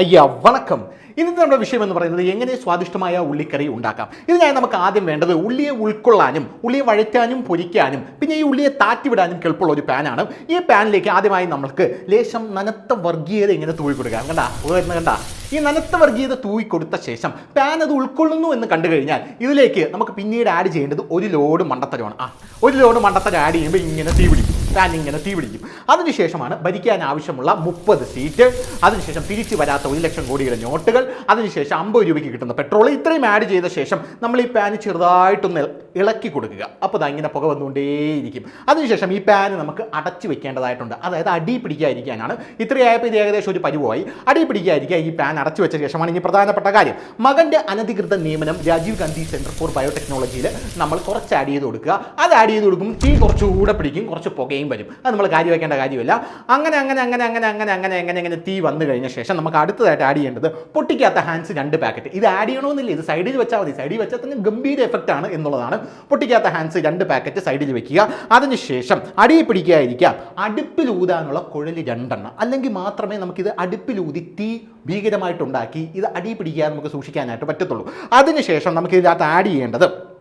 അയ്യ വണക്കം. ഇന്നത്തെ നമ്മുടെ വിഷയം എന്ന് പറയുന്നത് എങ്ങനെ സ്വാദിഷ്ടമായ ഉള്ളിക്കറി ഉണ്ടാക്കാം? ഇതിനായി നമുക്ക് ആദ്യം വേണ്ടത് ഉള്ളിയെ ഉൾക്കൊള്ളാനും ഉള്ളിയെ വഴറ്റാനും പൊരിക്കാനും പിന്നെ ഈ ഉള്ളിയെ താറ്റിവിടാനും എളുപ്പമുള്ള ഒരു പാനാണ് ഈ പാനിലേക്ക് ആദ്യമായി നമ്മൾക്ക് ലേശം നനത്ത വർഗീയത ഇങ്ങനെ തൂവി കൊടുക്കാം കണ്ടാ വരുന്ന കണ്ടാ? ഈ നനത്ത വർഗീയത തൂവി കൊടുത്ത ശേഷം പാൻ അത് ഉൾക്കൊള്ളുന്നു എന്ന് കണ്ടു കഴിഞ്ഞാൽ ഇതിലേക്ക് നമുക്ക് പിന്നീട് ആഡ് ചെയ്യേണ്ടത് ഒരു ലോഡ് മണ്ടത്തരമാണ്. ആ ഒരു ലോഡ് മണ്ടത്തരം ആഡ് ചെയ്യുമ്പോൾ ഇങ്ങനെ തീ പിടിക്കും പാൻ ഇങ്ങനെ തീ പിടിക്കും. അതിനുശേഷമാണ് ഭരിക്കാൻ ആവശ്യമുള്ള മുപ്പത് സീറ്റ്. അതിനുശേഷം തിരിച്ചു വരാത്ത ഒരു ലക്ഷം കോടിയുടെ നോട്ടുകൾ. അതിനുശേഷം അമ്പത് രൂപയ്ക്ക് കിട്ടുന്ന പെട്രോൾ. ഇത്രയും ആഡ് ചെയ്ത ശേഷം നമ്മൾ ഈ പാൻ ചെറുതായിട്ടൊന്ന് ഇളക്കി കൊടുക്കുക. അപ്പോൾ അത് ഇങ്ങനെ പുക വന്നുകൊണ്ടേയിരിക്കും. അതിനുശേഷം ഈ പാൻ നമുക്ക് അടച്ചു വെക്കേണ്ടതായിട്ടുണ്ട്. അതായത് അടി പിടിക്കാതിരിക്കാനാണ്. ഇത്രയായപ്പോൾ ഇത് ഏകദേശം ഒരു പരുവമായി അടി പിടിക്കാതിരിക്കുക ഈ പാൻ അടച്ചു വെച്ച ശേഷമാണ് ഇനി പ്രധാനപ്പെട്ട കാര്യം. മകന്റെ അനധികൃത നിയമനം രാജീവ് ഗാന്ധി സെന്റർ ഫോർ ബയോടെക്നോളജിയിൽ നമ്മൾ കുറച്ച് ആഡ് ചെയ്ത് കൊടുക്കുക. അത് ആഡ് ചെയ്ത് കൊടുക്കും തീ കുറച്ചുകൂടെ പിടിക്കും കുറച്ച് പുകയും വരും. അത് നമ്മൾ കാര്യം വയ്ക്കേണ്ട കാര്യമില്ല. അങ്ങനെ അങ്ങനെ അങ്ങനെ അങ്ങനെ അങ്ങനെ അങ്ങനെ അങ്ങനെ അങ്ങനെ തീ വന്നു കഴിഞ്ഞ ശേഷം നമുക്ക് അടുത്തതായിട്ട് ആഡ് ചെയ്യേണ്ടത് പൊട്ടിക്കാത്ത ഹാൻഡ്സ് രണ്ട് പാക്കറ്റ് ഇത് ആഡ് ചെയ്യണമെന്നില്ല. ഇത് സൈഡിൽ വെച്ചാൽ മതി. സൈഡിൽ വെച്ചാൽ തന്നെ ഗംഭീര എഫക്റ്റ് ആണ് എന്നുള്ളതാണ് പൊട്ടിക്കാത്ത ഹാൻഡ്സ് രണ്ട് പാക്കറ്റ് സൈഡിൽ വെക്കുക. അതിനുശേഷം അടിയിൽ അടുപ്പിൽ ഊതാനുള്ള കുഴൽ രണ്ടെണ്ണം. അല്ലെങ്കിൽ മാത്രമേ നമുക്കിത് അടുപ്പിലൂതി തീ ഭീകരമായിട്ടുണ്ടാക്കി ഇത് അടിയിൽ പിടിക്കാൻ നമുക്ക് സൂക്ഷിക്കാനായിട്ട് പറ്റത്തുള്ളൂ. അതിനുശേഷം നമുക്ക് ഇതിനകത്ത് ആഡ് ചെയ്യേണ്ടത്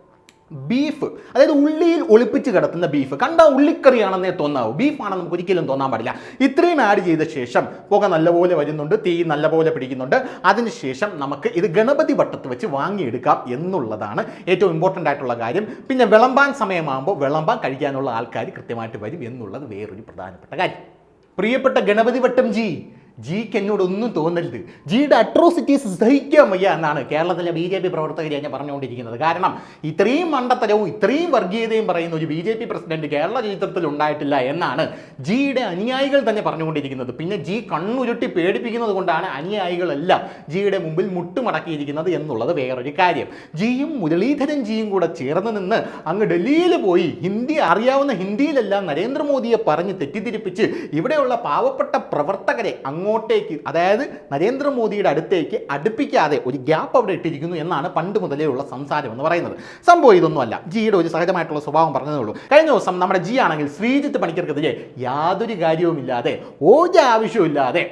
ബീഫ്. അതായത് ഉള്ളിയിൽ ഒളിപ്പിച്ച് കിടത്തുന്ന ബീഫ്. കണ്ട ഉള്ളിക്കറിയാണെന്നേ തോന്നാവൂ. ബീഫാണെന്ന് നമുക്ക് ഒരിക്കലും തോന്നാൻ പാടില്ല. ഇത്രയും ആഡ് ചെയ്ത ശേഷം പുക നല്ലപോലെ വരുന്നുണ്ട് തീ നല്ലപോലെ പിടിക്കുന്നുണ്ട്. അതിനുശേഷം നമുക്ക് ഇത് ഗണപതി വട്ടത്ത് വെച്ച് വാങ്ങിയെടുക്കാം എന്നുള്ളതാണ് ഏറ്റവും ഇമ്പോർട്ടന്റ് ആയിട്ടുള്ള കാര്യം. പിന്നെ വിളമ്പാൻ സമയമാകുമ്പോൾ വിളമ്പാൻ കഴിക്കാനുള്ള ആൾക്കാർ കൃത്യമായിട്ട് വരും എന്നുള്ളത് വേറൊരു പ്രധാനപ്പെട്ട കാര്യം. പ്രിയപ്പെട്ട ഗണപതി വട്ടം ജി ജിക്ക് എന്നോട് ഒന്നും തോന്നരുത്. ജിയുടെ അട്രോസിറ്റീസ് സഹിക്കാൻ വയ്യ എന്നാണ് കേരളത്തിലെ ബി ജെ പി പ്രവർത്തകർ ഞാൻ പറഞ്ഞുകൊണ്ടിരിക്കുന്നത്. കാരണം ഇത്രയും മണ്ടത്തരവും ഇത്രയും വർഗീയതയും പറയുന്ന ഒരു B J P president Kerala ചരിത്രത്തിൽ ഉണ്ടായിട്ടില്ല എന്നാണ് ജിയുടെ അനുയായികൾ തന്നെ പറഞ്ഞുകൊണ്ടിരിക്കുന്നത്. പിന്നെ ജി കണ്ണുരുട്ടി പേടിപ്പിക്കുന്നത് കൊണ്ടാണ് അനുയായികളെല്ലാം ജിയുടെ മുമ്പിൽ മുട്ടുമടക്കിയിരിക്കുന്നത് എന്നുള്ളത് വേറൊരു കാര്യം. ജിയും മുരളീധരൻ ജിയും കൂടെ ചേർന്ന് നിന്ന് അങ്ങ് ഡൽഹിയിൽ പോയി ഹിന്ദി അറിയാവുന്ന ഹിന്ദിയിലെല്ലാം നരേന്ദ്രമോദിയെ പറഞ്ഞ് തെറ്റിദ്ധരിപ്പിച്ച് ഇവിടെയുള്ള പാവപ്പെട്ട പ്രവർത്തകരെ അങ്ങോട്ടേക്ക് അതായത് നരേന്ദ്രമോദിയുടെ അടുത്തേക്ക് അടുപ്പിക്കാതെ ഒരു ഗ്യാപ്പ് അവിടെ ഇട്ടിരിക്കുന്നു എന്നാണ് പണ്ട് മുതലേ ഉള്ള സംസാരം എന്ന് പറയുന്നത്. സംഭവം ഇതൊന്നുമല്ല. ജിയുടെ ഒരു സഹജമായിട്ടുള്ള സ്വഭാവം പറഞ്ഞതേ ഉള്ളൂ. കഴിഞ്ഞ ദിവസം നമ്മുടെ ജി ആണെങ്കിൽ ശ്രീജിത്ത് പണിക്കർക്കെതിരെ യാതൊരു കാര്യവുമില്ലാതെ ഒരു ആവശ്യവുമില്ലാതെ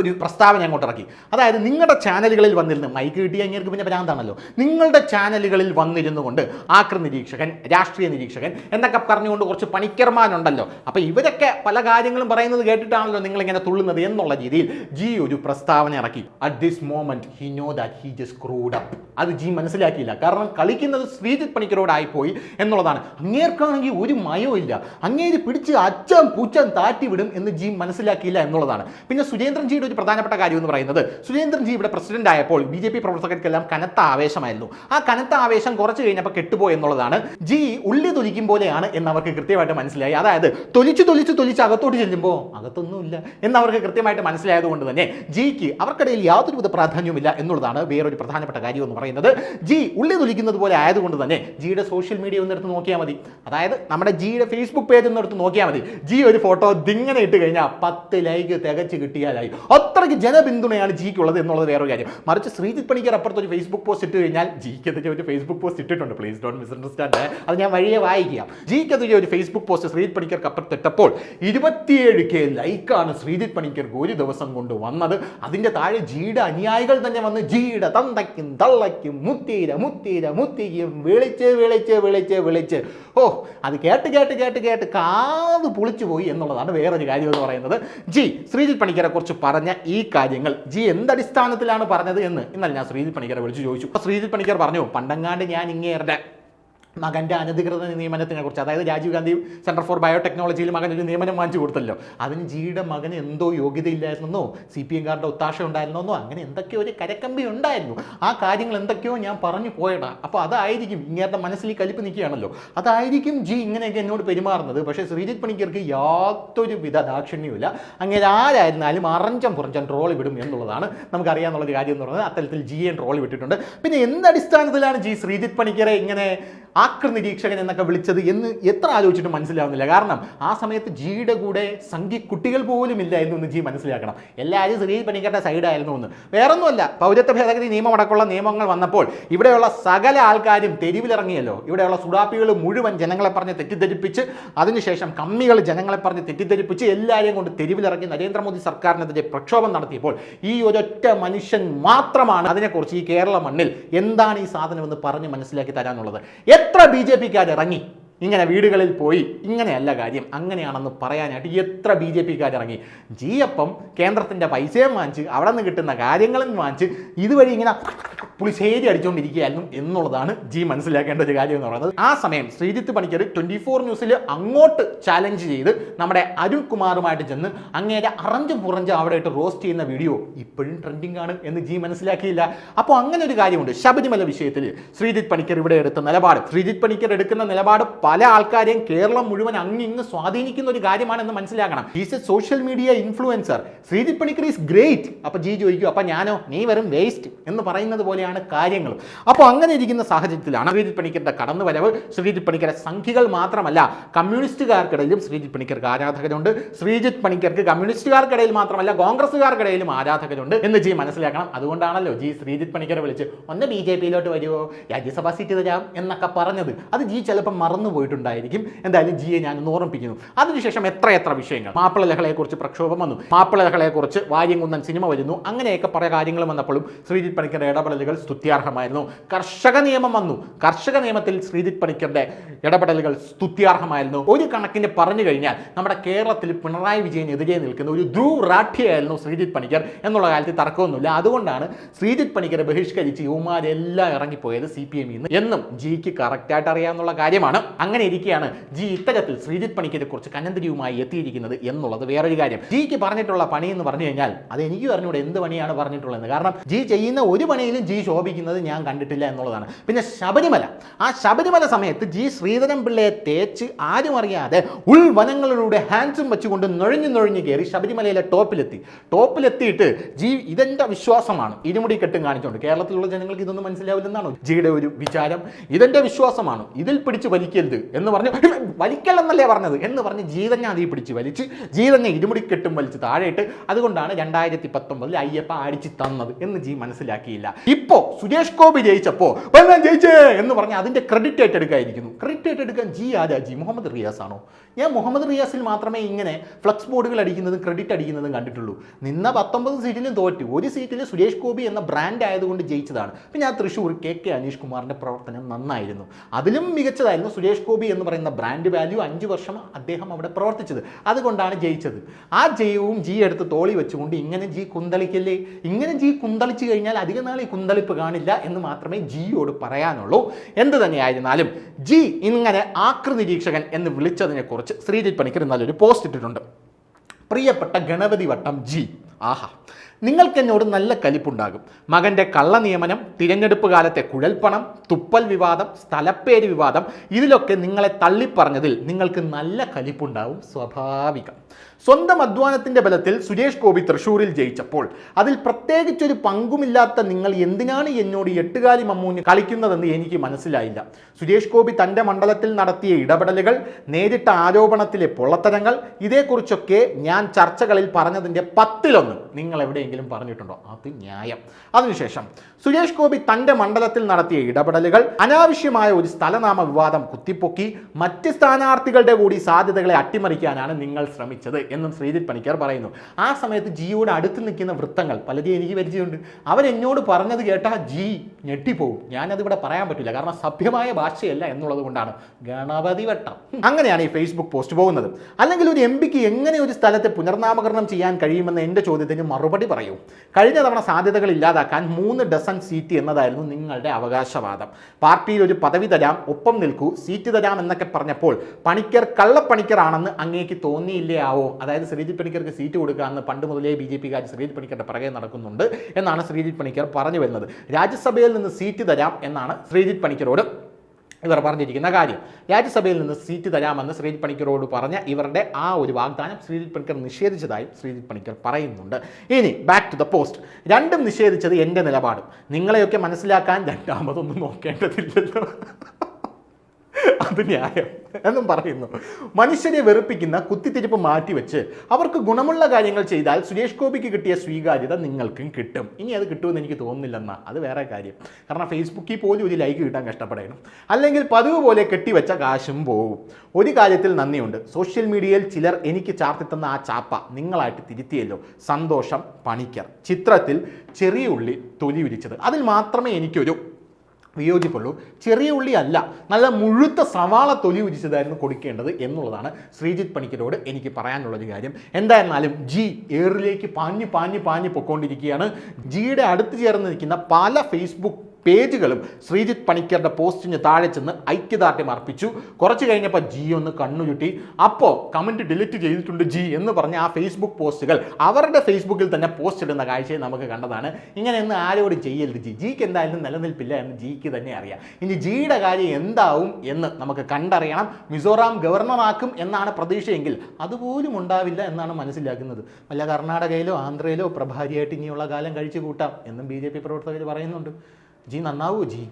ഒരു പ്രസ്താവന അങ്ങോട്ട് ഇറക്കി. അതായത് നിങ്ങളുടെ ചാനലുകളിൽ വന്നിരുന്ന് മൈക്ക് കിട്ടിയ അങ്ങേർക്ക് പിന്നെ ഭ്രാന്താണല്ലോ. നിങ്ങളുടെ ചാനലുകളിൽ വന്നിരുന്നു കൊണ്ട് ആക്ര നിരീക്ഷകൻ രാഷ്ട്രീയ നിരീക്ഷകൻ എന്നൊക്കെ പറഞ്ഞുകൊണ്ട് കുറച്ച് പണിക്കർമാനുണ്ടല്ലോ അപ്പോൾ ഇവരൊക്കെ പല കാര്യങ്ങളും പറയുന്നത് കേട്ടിട്ടാണല്ലോ നിങ്ങളിങ്ങനെ തുള്ളുന്നത് എന്നുള്ള രീതിയിൽ ജി ഒരു പ്രസ്താവന ഇറക്കി. At this moment he know that he just screwed up അത് ജി മനസ്സിലാക്കിയില്ല. കാരണം കളിക്കുന്നത് ശ്രീജിത് പണിക്കരോടായിപ്പോയി എന്നുള്ളതാണ്. അങ്ങേർക്കാണെങ്കിൽ ഒരു മയവും ഇല്ല. അങ്ങേര് പിടിച്ച് അച്ഛൻ പൂച്ചൻ താറ്റി വിടും എന്ന് ജി മനസ്സിലാക്കിയില്ല എന്നുള്ളതാണ്. പിന്നെ സുരേന്ദ്രൻ ജിയുടെ ഒരു പ്രധാനപ്പെട്ട കാര്യം എന്ന് പറയുന്നത് സുരേന്ദ്രൻജി ഇവിടെ പ്രസിഡന്റ് ആയപ്പോൾ ബി ജെ പി പ്രവർത്തകർക്കെല്ലാം കനത്ത ആവേശമായിരുന്നു. ആ കനത്ത ആവേശം കുറച്ച് കഴിഞ്ഞപ്പോൾ കെട്ടുപോയി എന്നുള്ളതാണ്. ജി ഉള്ളി തൊലിക്കും പോലെയാണ് എന്ന് അവർക്ക് കൃത്യമായിട്ട് മനസ്സിലായി. അതായത് തൊലിച്ച് തൊലിച്ച് തൊലിച്ച് അകത്തോട്ട് ചെല്ലുമ്പോൾ അകത്തൊന്നുമില്ല എന്ന് അവർക്ക് കൃത്യമായിട്ട് മനസ്സിലായതുകൊണ്ട് തന്നെ ജിക്ക് അവർക്കിടയിൽ യാതൊരുവിധ പ്രാധാന്യവുമില്ല എന്നുള്ളതാണ് വേറൊരു പ്രധാനപ്പെട്ട കാര്യം എന്ന് പറയുന്നത്. ജി ഉള്ളി തൊലിക്കുന്നത് പോലെ ആയതുകൊണ്ട് തന്നെ ജിയുടെ സോഷ്യൽ മീഡിയ ഒന്നെടുത്ത് നോക്കിയാൽ മതി. അതായത് നമ്മുടെ ജിയുടെ ഫേസ്ബുക്ക് പേജ് ഒന്നെടുത്ത് നോക്കിയാൽ മതി. ജി ഒരു ഫോട്ടോ ദിങ്ങനെ ഇട്ട് കഴിഞ്ഞാൽ പത്ത് ലൈക്ക് തികച്ച് കിട്ടിയാലായി. അത്രയ്ക്ക് ജനപിന്തുണയാണ് ജിക്കുള്ളത് എന്നുള്ളത് വേറൊരു കാര്യം. മറിച്ച് ശ്രീജിത് പണിക്കർ അപ്പുറത്ത് ഒരു ഫേസ്ബുക്ക് പോസ്റ്റ് ഇട്ട് കഴിഞ്ഞാൽ ജിക്ക് എന്ന് ഒരു ഫേസ്ബുക്ക് പോസ്റ്റ് ഇട്ടിട്ടുണ്ട്. പ്ലീസ് ഡോണ്ട് മിസ്അണ്ടർസ്റ്റാൻഡ് അത് ഞാൻ വഴിയെ വായിക്കാം. ജിക്കെതിരെ ഒരു ഫേസ്ബുക്ക് പോസ്റ്റ് ശ്രീജിത് പണിക്കർക്ക് അപ്പുറത്ത് ഇട്ടപ്പോൾ ഇരുപത്തിയേഴ് കെ ലൈക്കാണ് ശ്രീജിത് പണിക്കർക്ക് ഒരു ദിവസം കൊണ്ട് വന്നത്. അതിന്റെ താഴെ ജിയുടെ അനുയായികൾ തന്നെ വന്ന് ജിയുടെ തന്തയ്ക്കും തള്ളയ്ക്കും മുത്തീര മുത്തീര മുത്തീയും വിളിച്ച് വിളിച്ച് വിളിച്ച് വിളിച്ച്. ഓ അത് കേട്ട് കേട്ട് കേട്ട് കേട്ട് കാത് പൊളിച്ചു പോയി എന്നുള്ളതാണ് വേറൊരു കാര്യം എന്ന് പറയുന്നത്. ജി ശ്രീജിത് പണിക്കരെ കുറിച്ച് പറഞ്ഞ ഈ കാര്യങ്ങൾ ജി എന്തടിസ്ഥാനത്തിലാണ് പറഞ്ഞത് എന്ന്? ഇന്നലെ ഞാൻ ശ്രീജിത് പണിക്കരെ വിളിച്ചു ചോദിച്ചു. അപ്പോൾ ശ്രീജിത്ത് പണിക്കർ പറഞ്ഞു പണ്ടങ്ങാണ്ട് ഞാൻ ഇങ്ങേരുടെ മകന്റെ അനധികൃത നിയമനത്തിനെ കുറിച്ച്. അതായത് രാജീവ് ഗാന്ധി സെന്റർ ഫോർ ബയോടെക്നോളജിയിൽ മകൻ ഒരു നിയമനം വാങ്ങിച്ചു കൊടുത്തല്ലോ. അതിന് ജിയുടെ മകന് എന്തോ യോഗ്യതയില്ലായിരുന്നെന്നോ സി പി എംകാരുടെ ഒത്താശ ഉണ്ടായിരുന്നോ അങ്ങനെ എന്തൊക്കെയോ ഒരു കരക്കമ്പി ഉണ്ടായിരുന്നു. ആ കാര്യങ്ങൾ എന്തൊക്കെയോ ഞാൻ പറഞ്ഞു പോയടാ. അപ്പോൾ അതായിരിക്കും ഇങ്ങേരുടെ മനസ്സിൽ കലിപ്പ് നിൽക്കുകയാണല്ലോ. അതായിരിക്കും ജി ഇങ്ങനെയൊക്കെ എന്നോട് പെരുമാറുന്നത്. പക്ഷേ ശ്രീജിത് പണിക്കർക്ക് യാതൊരു വിധ ദാക്ഷിണ്യമില്ല അങ്ങനെ ആരായിരുന്നാലും അറഞ്ചം പുറഞ്ചം ട്രോൾ വിടും എന്നുള്ളതാണ് നമുക്കറിയാമെന്നുള്ളൊരു കാര്യം എന്ന് പറയുന്നത്. അത്തരത്തിൽ ജിയെ ട്രോൾ വിട്ടിട്ടുണ്ട്. പിന്നെ എന്തടിസ്ഥാനത്തിലാണ് ജി ശ്രീജിത് പണിക്കരെ ഇങ്ങനെ ആക്ര നിരീക്ഷകൻ എന്നൊക്കെ വിളിച്ചത് എന്ന് എത്ര ആലോചിച്ചിട്ട് മനസ്സിലാവുന്നില്ല. കാരണം ആ സമയത്ത് ജിയുടെ കൂടെ സംഘി കുട്ടികൾ പോലും ഇല്ല എന്നൊന്ന് ജി മനസ്സിലാക്കണം. എല്ലാവരും ശ്രീ പണിക്കട്ട സൈഡായിരുന്നു എന്ന് വേറൊന്നുമല്ല പൗരത്വ ഭേദഗതി നിയമം അടക്കമുള്ള നിയമങ്ങൾ വന്നപ്പോൾ ഇവിടെയുള്ള സകല ആൾക്കാരും തെരുവിലിറങ്ങിയല്ലോ. ഇവിടെയുള്ള സുഡാപ്പികൾ മുഴുവൻ ജനങ്ങളെ പറഞ്ഞ് തെറ്റിദ്ധരിപ്പിച്ച് അതിനുശേഷം കമ്മികൾ ജനങ്ങളെ പറഞ്ഞ് തെറ്റിദ്ധരിപ്പിച്ച് എല്ലാവരെയും കൊണ്ട് തെരുവിലിറങ്ങി നരേന്ദ്രമോദി സർക്കാരിനെതിരെ പ്രക്ഷോഭം നടത്തിയപ്പോൾ ഈ ഒരൊറ്റ മനുഷ്യൻ മാത്രമാണ് അതിനെക്കുറിച്ച് ഈ കേരള മണ്ണിൽ എന്താണ് ഈ സാധനം എന്ന് പറഞ്ഞ് മനസ്സിലാക്കി തരാനുള്ളത്. എത്ര ബി ജെ പിക്കാർ ഇറങ്ങി? ഇങ്ങനെ വീടുകളിൽ പോയി ഇങ്ങനെയല്ല കാര്യം അങ്ങനെയാണെന്ന് പറയാനായിട്ട് എത്ര ബി ജെ പിക്കാർ ഇറങ്ങി. ജി അപ്പം കേന്ദ്രത്തിന്റെ പൈസയും വാങ്ങിച്ച് അവിടെ നിന്ന് കിട്ടുന്ന കാര്യങ്ങളും വാങ്ങിച്ച് ഇതുവഴി ഇങ്ങനെ പുളിശ്ശേരി അടിച്ചുകൊണ്ടിരിക്കുകയായിരുന്നു എന്നുള്ളതാണ് ജി മനസ്സിലാക്കേണ്ട ഒരു കാര്യം എന്ന് പറയുന്നത്. ആ സമയം ശ്രീജിത്ത് പണിക്കർ ട്വന്റി ഫോർ ന്യൂസിൽ അങ്ങോട്ട് ചാലഞ്ച് ചെയ്ത് നമ്മുടെ അരുൺ കുമാറുമായിട്ട് ചെന്ന് അങ്ങേരെ അറഞ്ചും പുറഞ്ചും അവിടെ ഇട്ട് റോസ്റ്റ് ചെയ്യുന്ന വീഡിയോ ഇപ്പോഴും ട്രെൻഡിങ് ആണ് എന്ന് ജി മനസ്സിലാക്കിയില്ല. അപ്പോൾ അങ്ങനെ ഒരു കാര്യമുണ്ട്. ശബരിമല വിഷയത്തിൽ ശ്രീജിത്ത് പണിക്കർ ഇവിടെ എടുത്ത നിലപാട് ശ്രീജിത്ത് പണിക്കർ എടുക്കുന്ന നിലപാട് പല ആൾക്കാരെയും കേരളം മുഴുവൻ അങ്ങിങ്ങ് സ്വാധീനിക്കുന്ന ഒരു കാര്യമാണെന്ന് മനസ്സിലാക്കണം is a social media influencer Sreejith Panicker is great അപ്പോൾ ജി ചോദിക്കും അപ്പോൾ ഞാനോ? നീ വെറും വേസ്റ്റ് എന്ന് പറയുന്നത് പോലെയാണ് കാര്യങ്ങൾ. അപ്പോൾ അങ്ങനെ ഇരിക്കുന്ന സാഹചര്യത്തിലാണ് ശ്രീജിത്ത് പണിക്കരുടെ കടന്നുവരവ് ശ്രീജിത് പണിക്കരെ സംഖ്യകൾ മാത്രമല്ല കമ്മ്യൂണിസ്റ്റുകാർക്കിടയിലും ശ്രീജിത് പണിക്കർക്ക് ആരാധകരുണ്ട്. ശ്രീജിത് പണിക്കർക്ക് കമ്മ്യൂണിസ്റ്റുകാർക്കിടയിൽ മാത്രമല്ല കോൺഗ്രസ്സുകാർക്കിടയിലും ആരാധകരുണ്ട് എന്ന് ജി മനസ്സിലാക്കണം. അതുകൊണ്ടാണല്ലോ ജി ശ്രീജിത് പണിക്കരെ വിളിച്ച് ഒന്ന് ബി ജെ പിയിലോട്ട് വരുമോ രാജ്യസഭാ സീറ്റ് തരാം എന്നൊക്കെ പറഞ്ഞത്. അത് ജി ചിലപ്പോൾ മറന്നു പോയിട്ടുണ്ടായിരിക്കും. എന്തായാലും ജിയെ ഞാൻ ഒന്ന് ഓർമ്മിപ്പിക്കുന്നു. അതിനുശേഷം എത്ര എത്ര വിഷയങ്ങൾ. മാപ്പിള ലഹളയെക്കുറിച്ച് പ്രക്ഷോഭം വന്നു. മാപ്പിള ലഹളയെക്കുറിച്ച് വാര്യംകുന്നൻ സിനിമ വരുന്നു. അങ്ങനെയൊക്കെ പല കാര്യങ്ങൾ വന്നപ്പോഴും ശ്രീജിത് പണിക്കരുടെ ഇടപെടലുകൾ സ്തുത്യാർഹമായിരുന്നു. കർഷക നിയമം വന്നു. കർഷക നിയമത്തിൽ ശ്രീജിത് പണിക്കരുടെ ഇടപെടലുകൾ സ്തുത്യാർഹമായിരുന്നു. ഒരു കണക്കിന് പറഞ്ഞു കഴിഞ്ഞാൽ നമ്മുടെ കേരളത്തിൽ പിണറായി വിജയനെതിരെ നിൽക്കുന്ന ഒരു ധ്രുവ് ശ്രീജിത്ത് പണിക്കർ എന്നുള്ള കാര്യത്തിൽ തർക്കമൊന്നുമില്ല. അതുകൊണ്ടാണ് ശ്രീജിത് പണിക്കരെ ബഹിഷ്കരിച്ച് യുവമാരെല്ലാം ഇറങ്ങിപ്പോയത് സി പി എമ്മിൽ നിന്ന് എന്നും ജിക്ക് കറക്റ്റായിട്ട് അറിയാമെന്നുള്ള കാര്യമാണ്. അങ്ങനെ ഇരിക്കുകയാണ് ജി ഇത്തരത്തിൽ ശ്രീജിത് പണിക്കരെ കുറിച്ച് കന്നന്തിരിയുമായി എത്തിയിരിക്കുന്നത് എന്നുള്ളത് വേറൊരു കാര്യം. ജിക്ക് പറഞ്ഞിട്ടുള്ള പണി എന്ന് പറഞ്ഞു കഴിഞ്ഞാൽ അത് എനിക്ക് പറഞ്ഞുകൂടെ എന്ത് പണിയാണ് പറഞ്ഞിട്ടുള്ളത് കാരണം ജി ചെയ്യുന്ന ഒരു പണിയിലും ജി ശോഭിക്കുന്നത് ഞാൻ കണ്ടിട്ടില്ല എന്നുള്ളതാണ്. പിന്നെ ശബരിമല. ആ ശബരിമല സമയത്ത് ജി ശ്രീധരൻ പിള്ളയെ തേച്ച് ആരും അറിയാതെ ഉൾവനങ്ങളിലൂടെ ഹാൻഡ്സും വെച്ചുകൊണ്ട് നുഴഞ്ഞു നുഴഞ്ഞു കയറി ശബരിമലയിലെ ടോപ്പിലെത്തി. ടോപ്പിലെത്തിയിട്ട് ജി ഇതെന്റെ വിശ്വാസമാണ്. ഇരുമുടി കെട്ടും കാണിച്ചുകൊണ്ട് കേരളത്തിലുള്ള ജനങ്ങൾക്ക് ഇതൊന്നും മനസ്സിലാവില്ലെന്നാണോ? ജിയുടെ ഒരു വിചാരം. ഇതെന്റെ വിശ്വാസമാണ്. ഇതിൽ പിടിച്ച് വലിക്കരുത്. എന്ന് പറഞ്ഞു വലിക്കല്ലെന്നല്ലേ പറഞ്ഞത്. എന്ന് പറഞ്ഞ് ജീതന്നെ അതീ പിടിച്ച് വലിച്ച് ജീതന്നെ ഇരുമുടി കെട്ടും വലിച്ച് താഴെയിട്ട് അതുകൊണ്ടാണ് രണ്ടായിരത്തി പത്തൊമ്പതിൽ അയ്യപ്പ അടിച്ച് തന്നത് എന്ന് ജി മനസ്സിലാക്കിയില്ല. ഇപ്പോ സുരേഷ് ഗോപി ജയിച്ചപ്പോൾ "ഓ, ഞാൻ ജയിച്ചേ എന്ന് പറഞ്ഞ് അതിന്റെ ക്രെഡിറ്റ് ഏറ്റെടുക്കായിരിക്കുന്നു ക്രെഡിറ്റ് ഏറ്റെടുക്കാൻ ജി ആരാ? ജി മുഹമ്മദ് റിയാസ് ആണോ? ഞാൻ മുഹമ്മദ് റിയാസിൽ മാത്രമേ ഇങ്ങനെ ഫ്ലക്സ് ബോർഡുകൾ അടിക്കുന്നതും ക്രെഡിറ്റ് അടിക്കുന്നതും കണ്ടിട്ടുള്ളൂ. നിന്ന പത്തൊമ്പത് സീറ്റിലും തോറ്റു. ഒരു സീറ്റിൽ സുരേഷ് ഗോപി എന്ന ബ്രാൻഡ് ആയതുകൊണ്ട് ജയിച്ചതാണ്. പിന്നെ ആ തൃശ്ശൂർ കെ കെ അനീഷ് കുമാറിന്റെ പ്രവർത്തനം നന്നായിരുന്നു. അതിലും മികച്ചതായിരുന്നു സുരേഷ് ഗോപി എന്ന് പറയുന്ന ബ്രാൻഡ് വാല്യൂ അഞ്ച് വർഷം അദ്ദേഹം അവിടെ പ്രവർത്തിച്ചത്. അതുകൊണ്ടാണ് ജയിച്ചത്. ആ ജയവും ജി എടുത്ത് തോളി വെച്ചുകൊണ്ട് ഇങ്ങനെ ജി കുന്തളിക്കല്ലേ? ഇങ്ങനെ ജി കുന്തളിച്ചു കഴിഞ്ഞാൽ അധികം നാൾ ഈ കുന്തളിപ്പ് കാണില്ല എന്ന് മാത്രമേ ജിയോട് പറയാനുള്ളൂ. എന്ത് തന്നെയായിരുന്നാലും ജി ഇങ്ങനെ ആക്ര നിരീക്ഷകൻ എന്ന് വിളിച്ചതിനെക്കുറിച്ച് ശ്രീജിത് പണിക്കർ നല്ലൊരു പോസ്റ്റ് ഇട്ടിട്ടുണ്ട്. പ്രിയപ്പെട്ട ഗണപതി വട്ടം ജി ആഹാ. നിങ്ങൾക്ക് എന്നോട് നല്ല കലിപ്പുണ്ടാകും. മകന്റെ കള്ള നിയമനം തിരഞ്ഞെടുപ്പ് കാലത്തെ കുഴൽപ്പണം തുപ്പൽ വിവാദം സ്ഥലപ്പേര് വിവാദം ഇതിലൊക്കെ നിങ്ങളെ തള്ളിപ്പറഞ്ഞതിൽ നിങ്ങൾക്ക് നല്ല കലിപ്പുണ്ടാവും സ്വാഭാവികം. സ്വന്തം അധ്വാനത്തിന്റെ ബലത്തിൽ സുരേഷ് ഗോപി തൃശ്ശൂരിൽ ജയിച്ചപ്പോൾ അതിൽ പ്രത്യേകിച്ചൊരു പങ്കുമില്ലാത്ത നിങ്ങൾ എന്തിനാണ് എന്നോട് എട്ടുകാലി മമ്മൂന് കളിക്കുന്നതെന്ന് എനിക്ക് മനസ്സിലായില്ല. സുരേഷ് ഗോപി തന്റെ മണ്ഡലത്തിൽ നടത്തിയ ഇടപെടലുകൾ നേരിട്ട ആരോപണത്തിലെ പൊള്ളത്തരങ്ങൾ ഇതേക്കുറിച്ചൊക്കെ ഞാൻ ചർച്ചകളിൽ പറഞ്ഞതിന്റെ പത്തിലൊന്ന് നിങ്ങൾ എവിടെയെങ്കിലും പറഞ്ഞിട്ടുണ്ടോ? അത് ന്യായം. അതിനുശേഷം സുരേഷ് ഗോപി തന്റെ മണ്ഡലത്തിൽ നടത്തിയ ഇടപെടലുകൾ അനാവശ്യമായ ഒരു സ്ഥലനാമ വിവാദം കുത്തിപ്പൊക്കി മറ്റ് സ്ഥാനാർത്ഥികളുടെ കൂടി സാധ്യതകളെ അട്ടിമറിക്കാനാണ് നിങ്ങൾ ശ്രമിച്ചത് എന്നും ശ്രീജിത് പണിക്കർ പറയുന്നു. ആ സമയത്ത് ജിയോട് അടുത്ത് നിൽക്കുന്ന വൃത്തങ്ങൾ പലരെയും എനിക്ക് പരിചയമുണ്ട്. അവരെന്നോട് പറഞ്ഞത് കേട്ടാൽ ജി ഞെട്ടിപ്പോവും. ഞാനതിവിടെ പറയാൻ പറ്റില്ല. കാരണം സഭ്യമായ ഭാഷയല്ല എന്നുള്ളത് കൊണ്ടാണ്. ഗണപതി വട്ടം. അങ്ങനെയാണ് ഈ ഫേസ്ബുക്ക് പോസ്റ്റ് പോകുന്നത്. അല്ലെങ്കിൽ ഒരു എം പിക്ക് എങ്ങനെ ഒരു സ്ഥലത്തെ പുനർനാമകരണം ചെയ്യാൻ കഴിയുമെന്ന് എന്റെ ചോദ്യത്തിന് മറുപടി പറയൂ കഴിഞ്ഞ തവണ സാധ്യതകൾ ഇല്ലാതാക്കാൻ മൂന്ന് ഡസൺ സീറ്റ് എന്നതായിരുന്നു നിങ്ങളുടെ അവകാശവാദം. പാർട്ടിയിൽ ഒരു പദവി തരാം ഒപ്പം നിൽക്കൂ സീറ്റ് തരാം എന്നൊക്കെ പറഞ്ഞപ്പോൾ പണിക്കർ കള്ളപ്പണിക്കറാണെന്ന് അങ്ങേക്ക് തോന്നിയില്ലേ ആവോ? അതായത് ശ്രീജിത് പണിക്കർക്ക് സീറ്റ് കൊടുക്കാമെന്ന് പണ്ട് മുതലേ ബി ജെ പിക്കാർ ശ്രീജിത് പണിക്കറുടെ പുറകെ നടക്കുന്നുണ്ട് എന്നാണ് ശ്രീജിത് പണിക്കർ പറഞ്ഞു വരുന്നത്. രാജ്യസഭയിൽ നിന്ന് സീറ്റ് തരാം എന്നാണ് ശ്രീജിത് പണിക്കരോട് ഇവർ പറഞ്ഞിരിക്കുന്ന കാര്യം. രാജ്യസഭയിൽ നിന്ന് സീറ്റ് തരാമെന്ന് ശ്രീജിത് പണിക്കറോട് പറഞ്ഞ ഇവരുടെ ആ ഒരു വാഗ്ദാനം ശ്രീജിത് പണിക്കർ നിഷേധിച്ചതായും ശ്രീജിത് പണിക്കർ പറയുന്നുണ്ട്. ഇനി ബാക്ക് ടു ദ പോസ്റ്റ് രണ്ടും നിഷേധിച്ചത് എന്റെ നിലപാടും. നിങ്ങളെയൊക്കെ മനസ്സിലാക്കാൻ രണ്ടാമതൊന്നും നോക്കേണ്ടതില്ലല്ലോ. അത് ന്യായം. എന്നും പറയുന്നു. മനുഷ്യരെ വെറുപ്പിക്കുന്ന കുത്തിത്തിരിപ്പ് മാറ്റിവെച്ച് അവർക്ക് ഗുണമുള്ള കാര്യങ്ങൾ ചെയ്താൽ സുരേഷ് ഗോപിക്ക് കിട്ടിയ സ്വീകാര്യത നിങ്ങൾക്കും കിട്ടും. ഇനി അത് കിട്ടുമെന്ന് എനിക്ക് തോന്നുന്നില്ലെന്നാ. അത് വേറെ കാര്യം. കാരണം ഫേസ്ബുക്കിൽ പോലും ഒരു ലൈക്ക് കിട്ടാൻ കഷ്ടപ്പെടണം. അല്ലെങ്കിൽ പതിവ് പോലെ കെട്ടിവെച്ച കാശും പോകും ഒരു കാര്യത്തിൽ നന്ദിയുണ്ട്. സോഷ്യൽ മീഡിയയിൽ ചിലർ എനിക്ക് ചാർത്തിത്തന്ന ആ ചാപ്പ നിങ്ങളായിട്ട് തിരുത്തിയല്ലോ. സന്തോഷം പണിക്കർ. ചിത്രത്തിൽ ചെറിയ ഉള്ളി തൊലി ഉരിച്ചത് അതിൽ മാത്രമേ എനിക്കൊരു വിയോജിപ്പുള്ളൂ. ചെറിയ ഉള്ളി അല്ല നല്ല മുഴുത്ത സവാള തൊലി ഉരിച്ചതായിരുന്നു കൊടുക്കേണ്ടത് എന്നുള്ളതാണ് ശ്രീജിത്ത് പണിക്കരോട് എനിക്ക് പറയാനുള്ളൊരു കാര്യം. എന്തായിരുന്നാലും ജി ഏറിലേക്ക് പാഞ്ഞു പാഞ്ഞു പാഞ്ഞു പൊക്കോണ്ടിരിക്കുകയാണ്. ജിയുടെ അടുത്ത് ചേർന്ന് നിൽക്കുന്ന പല ഫേസ്ബുക്ക് പേജുകളും ശ്രീജിത്ത് പണിക്കരുടെ പോസ്റ്റിന് താഴെ ചെന്ന് ഐക്യദാർഢ്യം അർപ്പിച്ചു. കുറച്ച് കഴിഞ്ഞപ്പോൾ ജി ഒന്ന് കണ്ണുചുട്ടി അപ്പോൾ കമന്റ് ഡിലീറ്റ് ചെയ്തിട്ടുണ്ട് ജി എന്ന് പറഞ്ഞ ആ ഫേസ്ബുക്ക് പോസ്റ്റുകൾ അവരുടെ ഫേസ്ബുക്കിൽ തന്നെ പോസ്റ്റ് ഇടുന്ന കാഴ്ചയെ നമുക്ക് കണ്ടതാണ്. ഇങ്ങനെയൊന്നും ആരോടും ചെയ്യരുത് ജി? ജിക്ക് എന്തായാലും നിലനിൽപ്പില്ല എന്ന് ജിക്ക് തന്നെ അറിയാം. ഇനി ജിയുടെ കാര്യം എന്താവും എന്ന് നമുക്ക് കണ്ടറിയണം. മിസോറാം ഗവർണറാക്കും എന്നാണ് പ്രതീക്ഷയെങ്കിൽ അതുപോലും ഉണ്ടാവില്ല എന്നാണ് മനസ്സിലാക്കുന്നത്. വല്ല കർണാടകയിലോ ആന്ധ്രയിലോ പ്രഭാരിയായിട്ട് ഇനിയുള്ള കാലം കഴിച്ചു കൂട്ടാം എന്നും ബി പ്രവർത്തകർ പറയുന്നുണ്ട്. ജി നന്നാവൂ ജി?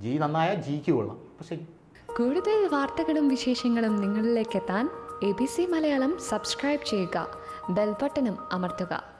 ജി നന്നായ ജിക്ക് കൊള്ളാം. അപ്പോൾ ശരി. കൂടുതൽ വാർത്തകളും വിശേഷങ്ങളും നിങ്ങളിലേക്ക് എത്താൻ A B C Malayalam subscribe ചെയ്യുക. ബെൽബട്ടനും അമർത്തുക.